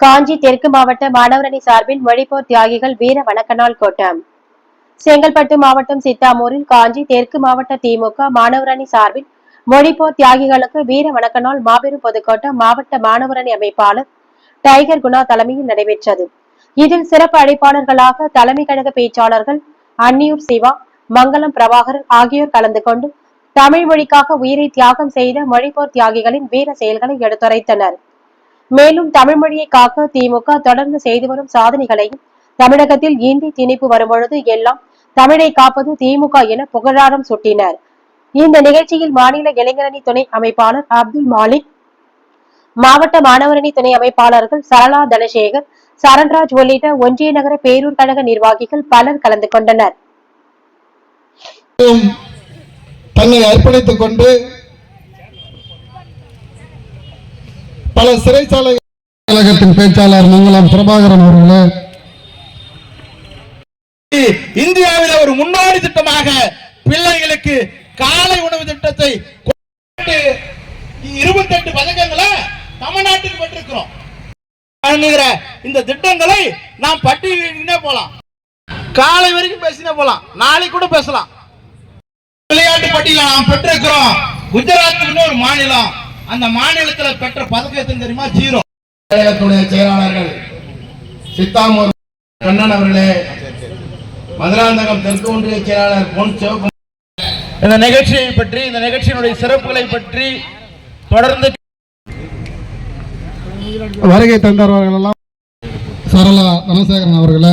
காஞ்சி தெற்கு மாவட்ட மாணவரணி சார்பில் மொழிப்போர் தியாகிகள் வீர வணக்க நாள் கூட்டம். செங்கல்பட்டு மாவட்டம் சித்தாமூரில் காஞ்சி தெற்கு மாவட்ட திமுக மாணவரணி சார்பில் மொழிப்போர் தியாகிகளுக்கு வீர வணக்க நாள் மாபெரும் பொதுக்கூட்டம் மாவட்ட மாணவரணி அமைப்பாளர் டைகர் குணா தலைமையில் நடைபெற்றது. இதில் சிறப்பு அழைப்பாளர்களாக தலைமை கழக பேச்சாளர்கள் அன்னியூர் சிவா மங்களம் பிரபாகரன் ஆகியோர் கலந்து கொண்டு தமிழ் மொழிக்காக உயிரை தியாகம் செய்த மொழிப்போர் தியாகிகளின் வீர செயல்களை எடுத்துரைத்தனர். மேலும் தமிழ் மொழியை காக்க திமுக தொடர்ந்து செய்து வரும் சாதனைகளையும் தமிழகத்தில் இந்தி திணிப்பு வரும்பொழுது எல்லாம் தமிழை காப்பது திமுக என புகழாரம் சுட்டினர். இந்த நிகழ்ச்சியில் மாநில இளைஞரணி துணை அமைப்பாளர் அப்துல் மாலிக் மாவட்ட மாணவரணி துணை அமைப்பாளர்கள் சரளா தனசேகர் சரண்ராஜ் உள்ளிட்ட ஒன்றிய நகர பேரூர் கழக நிர்வாகிகள் பலர் கலந்து கொண்டனர். தன்னை அர்ப்பணித்துக் கொண்டு பல சிறைச்சாலை கழகத்தின் பேச்சாளர் மங்களம் பிரபாகரன் அவர்களே. இந்தியாவில் ஒரு முன்னோடி திட்டமாக பிள்ளைகளுக்கு காலை உணவு திட்டத்தை இருபத்தி எட்டு பதக்கங்களை தமிழ்நாட்டுக்கு பெற்றிருக்கிறோம். வழங்குகிற இந்த திட்டங்களை நாம் பட்டியலிட்டே போலாம் காலை வரைக்கும் பேசினே போலாம் நாளைக்கு கூட பேசலாம். விளையாட்டு பட்டியல நாம் பெற்றிருக்கிறோம். குஜராத் ஒரு மாநிலம். அந்த மாநிலத்துல பெற்ற பதக்கத்தின் தெரியுமா? ஜீரோ கழகத்துடைய செயலாளர்கள் சித்தாமூர் கண்ணன் அவர்களே மதுராந்தகம் தெற்கு ஒன்றிய செயலாளர் பொன் சிவகுமார். இந்த நிகழ்ச்சியை பற்றி இந்த நிகழ்ச்சியினுடைய சிறப்புகளை பற்றி தொடர்ந்து வருகை தந்தவர்கள் எல்லாம் சரளா தனசேகரன் அவர்களை